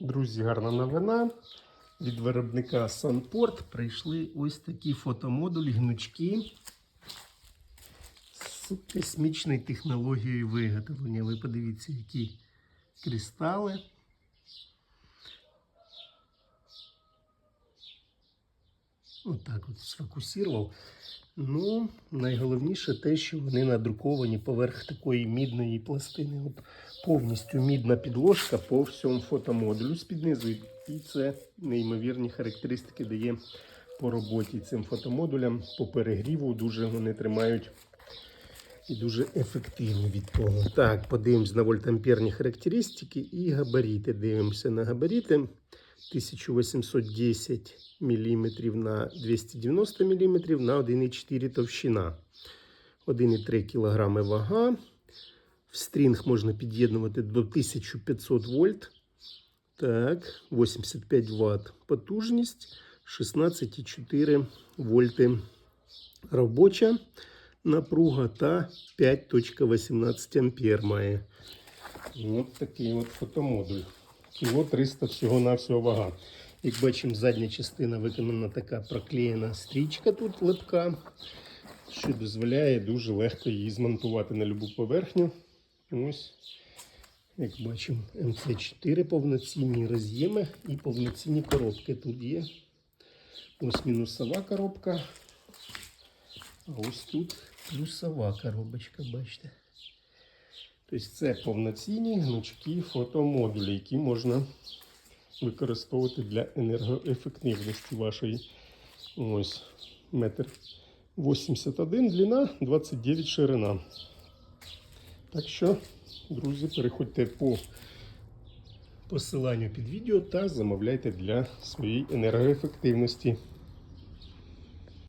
Друзі, гарна новина. Від виробника Sunport прийшли ось такі фотомодулі, гнучки з космічною технологією виготовлення. Ви подивіться, які кристали. Отак от сфокусував. Ну, найголовніше те, що вони надруковані поверх такої мідної пластини. От повністю мідна підложка по всьому фотомодулю з-під низу. І це неймовірні характеристики дає по роботі цим фотомодулям. По перегріву дуже вони тримають і дуже ефективні від того. Так, подивимось на вольтамперні характеристики і габаріти. Дивимося на габаріти. 1810 мм на 290 мм на 1,4 товщина. 1,3 кг вага. В стрінг можна під'єднувати до 1500 вольт. Так, 85 Вт потужність, 16,4 вольти робоча напруга та 5.18 ампер має. От такий от фотомодуль. Кіло 300 всього-навсього вага. Як бачимо, задня частина виконана така проклеєна стрічка тут липка, що дозволяє дуже легко її змонтувати на будь-яку поверхню. Ось, як бачимо, МЦ4 повноцінні роз'єми і повноцінні коробки тут є. Ось мінусова коробка. А ось тут плюсова коробочка, бачите. Тобто це повноцінні гнучкі фотомодулі, які можна використовувати для енергоефективності вашої. Ось метр 81 длина, 29 ширина. Так що, друзі, переходьте по посиланню під відео та замовляйте для своєї енергоефективності.